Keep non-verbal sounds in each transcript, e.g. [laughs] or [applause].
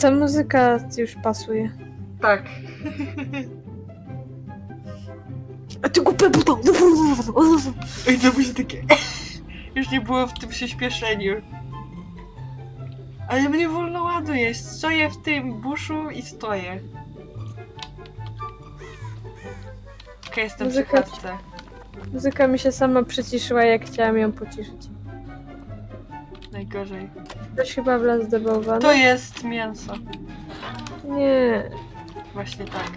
Ta muzyka już pasuje. Tak. A ty głupia buta! [laughs] Ej, to będzie takie... [laughs] Już nie było w tym przyspieszeniu. Ale mnie wolno ładuje. Stoję w tym buszu i stoję. Okej, jestem przy Muzyka-. Muzyka mi się sama przyciszyła, jak chciałam ją pociszyć. Najgorzej. Ktoś chyba wlazł do bałwana? To jest mięso. Nie. Właśnie tak.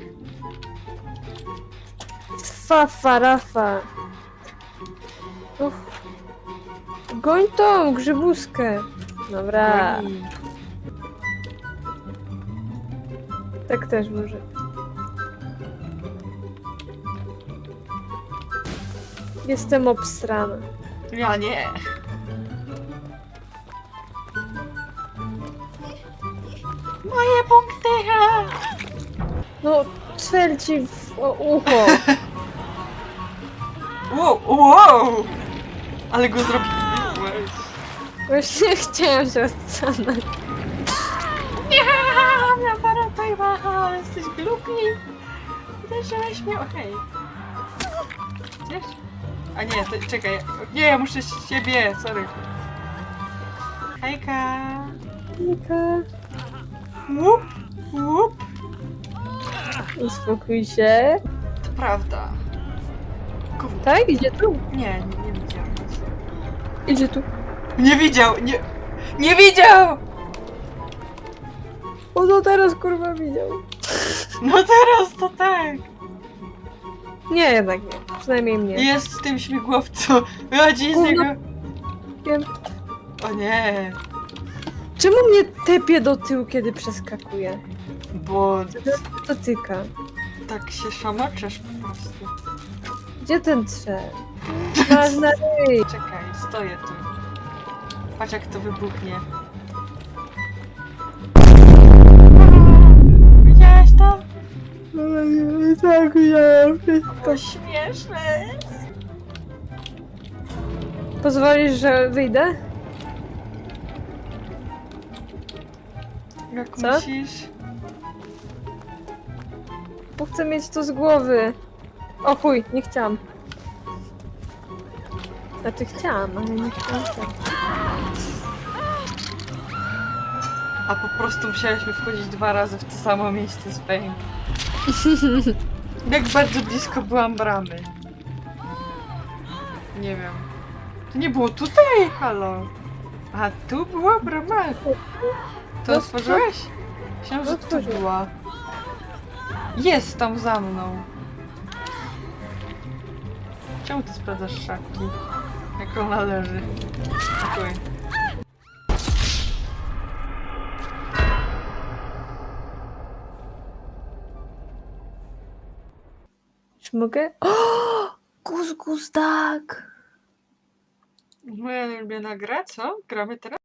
Fafa, rafa. Uch. Goń tą grzybuskę. Dobra, tak też może. Jestem obstrana. Ja nie. Moje punkty! ha! No, cwer ci w o, ucho. [laughs] Wow, wow! Ale go zrobiłeś. Właśnie chciałam się odstanąć. Nie, ja parotaj macha, jesteś głupi. Uderzyłeś mnie, okej. Gdzieś? A nie, to, czekaj. Nie, ja muszę z ciebie, sorry. Hejka. Nika, Łup, łup. Uspokój się. To prawda. Gówno. Tak? Idzie tu? Nie, nie, nie widział. Idzie tu. Nie widział, nie... Nie widział! O, no teraz kurwa widział. No teraz to tak. Nie, jednak nie. Przynajmniej mnie. Jest w tym śmigłowcu. Wychodzi z Gówno. niego. Wiem. O nie. Czemu mnie tepie do tyłu, kiedy przeskakuje? Bo To tyka. tak się szamaczesz po prostu. Gdzie ten trze? Masz na ryj. Czekaj, stoję tu. Patrz jak to wybuchnie. Widziałeś to? Tak, widziałam To śmieszne. Pozwolisz, że wyjdę? Jak Co? myślisz? Bo chcę mieć to z głowy. O chuj, nie chciałam. Znaczy chciałam, ale nie chciałam. A po prostu musieliśmy wchodzić dwa razy w to samo miejsce z Fame. Jak bardzo blisko byłam bramy. Nie wiem. To nie było tutaj, halo. A tu była brama. To otworzyłeś? Myślałam, że tu otworzyłam. była. Jest tam za mną. Czemu ty sprawdzasz szafki? Jak ona leży. Okej. Czy mogę? O! Gus, gus, tak! Moja ulubiona gra, co? Gramy teraz?